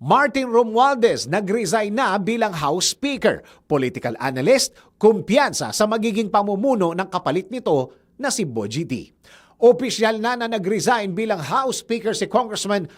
Martin Romualdez nag-resign na bilang House Speaker. Political analyst, kumpiyansa sa magiging pamumuno ng kapalit nito na si Boji. Opisyal na na nag-resign bilang House Speaker si Congressman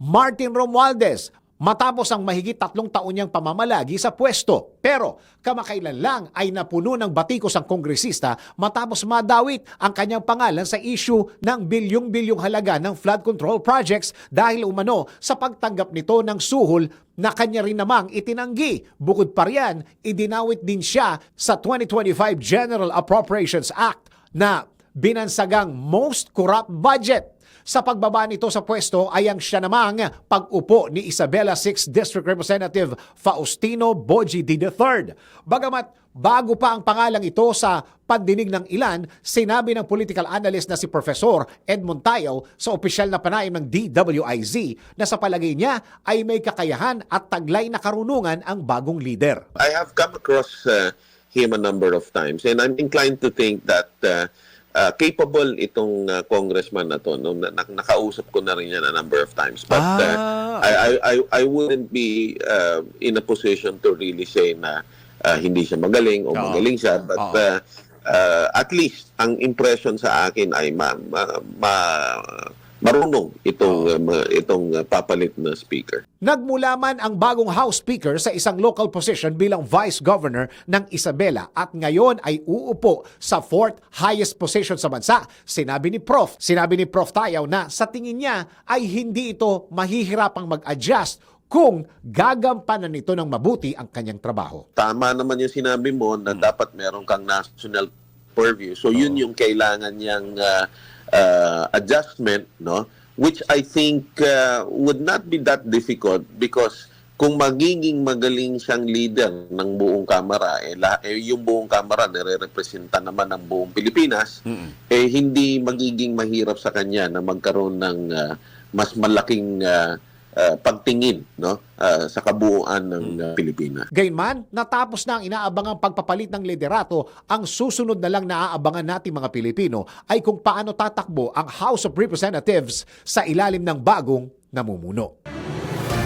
Martin Romualdez matapos ang mahigit tatlong taon niyang pamamalagi sa pwesto. Pero kamakailan lang ay napuno ng batikos ang kongresista matapos madawit ang kanyang pangalan sa issue ng bilyong-bilyong halaga ng flood control projects dahil umano sa pagtanggap nito ng suhol na kanya rin namang itinanggi. Bukod pa riyan, idinawit din siya sa 2025 General Appropriations Act na binansagang most corrupt budget. Sa pagbaba nito sa pwesto ay ang siya namang pag-upo ni Isabela 6th District Representative Faustino Boji. III. Bagamat bago pa ang pangalang ito sa pandinig ng ilan, sinabi ng political analyst na si Professor Edmond Tayo sa opisyal na panayam ng DWIZ na sa palagay niya ay may kakayahan at taglay na karunungan ang bagong leader. I have come across uh, him a number of times and I'm inclined to think that uh, uh, capable itong uh, congressman na to. No? Na, na- nakausap ko na rin yan a number of times. But uh, Ah, I, I, I, I wouldn't be uh, in a position to really say na uh, hindi siya magaling o Oo. magaling siya. But Oo. uh, uh, at least ang impression sa akin ay ma, ma, ma- marunong itong, uh, itong uh, papalit na speaker. Nagmula man ang bagong House Speaker sa isang local position bilang Vice Governor ng Isabela at ngayon ay uupo sa fourth highest position sa bansa. Sinabi ni Prof. Sinabi ni Prof. Tayaw na sa tingin niya ay hindi ito mahihirapang mag-adjust kung gagampanan nito ng mabuti ang kanyang trabaho. tama naman yung sinabi mo na dapat meron kang national purview. So yun yung kailangan niyang uh, uh, adjustment, no? Which I think uh, would not be that difficult because kung magiging magaling siyang leader ng buong kamara, eh, la, eh yung buong kamara nire-representa naman ng buong Pilipinas, eh hindi magiging mahirap sa kanya na magkaroon ng uh, mas malaking uh, uh, pagtingin no uh, sa kabuuan ng uh, Pilipinas. Gayunman, natapos na ang inaabangang pagpapalit ng liderato, ang susunod na lang naaabangan nating mga Pilipino ay kung paano tatakbo ang House of Representatives sa ilalim ng bagong namumuno.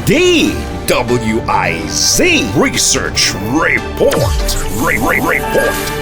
DWIZ Research Report. Re- Re- Report.